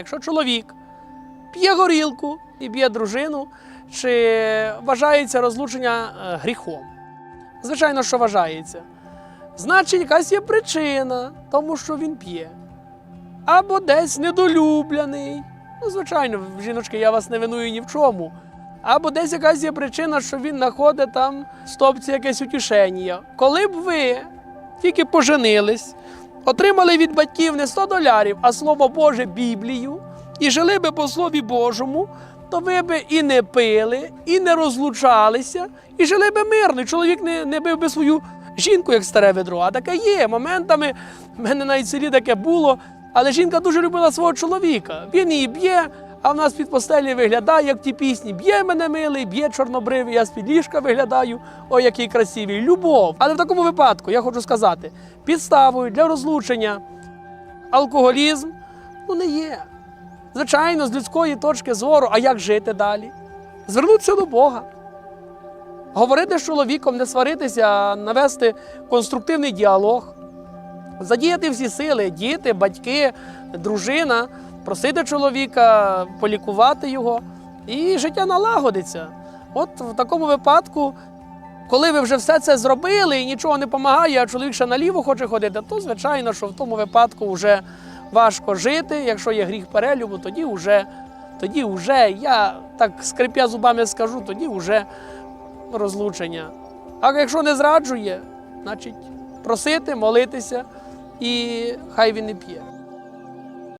Якщо чоловік п'є горілку і б'є дружину, чи вважається розлучення е, гріхом? Звичайно, що вважається. Значить, якась є причина, тому що він п'є. Або десь недолюблений. Ну, звичайно, жіночки, я вас не виную ні в чому. Або десь якась є причина, що він знаходить там в стопці якесь утішення. Коли б ви тільки поженились, отримали від батьків не 100 долярів, а слово Боже Біблію, і жили би по Слові Божому, то ви би і не пили, і не розлучалися, і жили би мирно. Чоловік не, не бив би свою жінку, як старе ведро. А таке є. Моментами в мене навіть в селі таке було. Але жінка дуже любила свого чоловіка. Він її б'є, а в нас під постелі виглядає, як ті пісні. Б'є мене милий, б'є чорнобривий, я з-під ліжка виглядаю. Ой, який красивий. Любов. Але в такому випадку я хочу сказати, підставою для розлучення алкоголізм ну не є. Звичайно, з людської точки зору, а як жити далі? Звернутися до Бога. Говорити з чоловіком, не сваритися, навести конструктивний діалог, задіяти всі сили, діти, батьки, дружина, просити чоловіка, полікувати його, і життя налагодиться. От в такому випадку, коли ви вже все це зробили і нічого не допомагає, а чоловік ще наліво хоче ходити, то звичайно, що в тому випадку вже важко жити. Якщо є гріх перелюбу, тоді вже, тоді вже, я так скрипя зубами скажу, тоді вже розлучення. А якщо не зраджує, значить просити, молитися і хай він не п'є.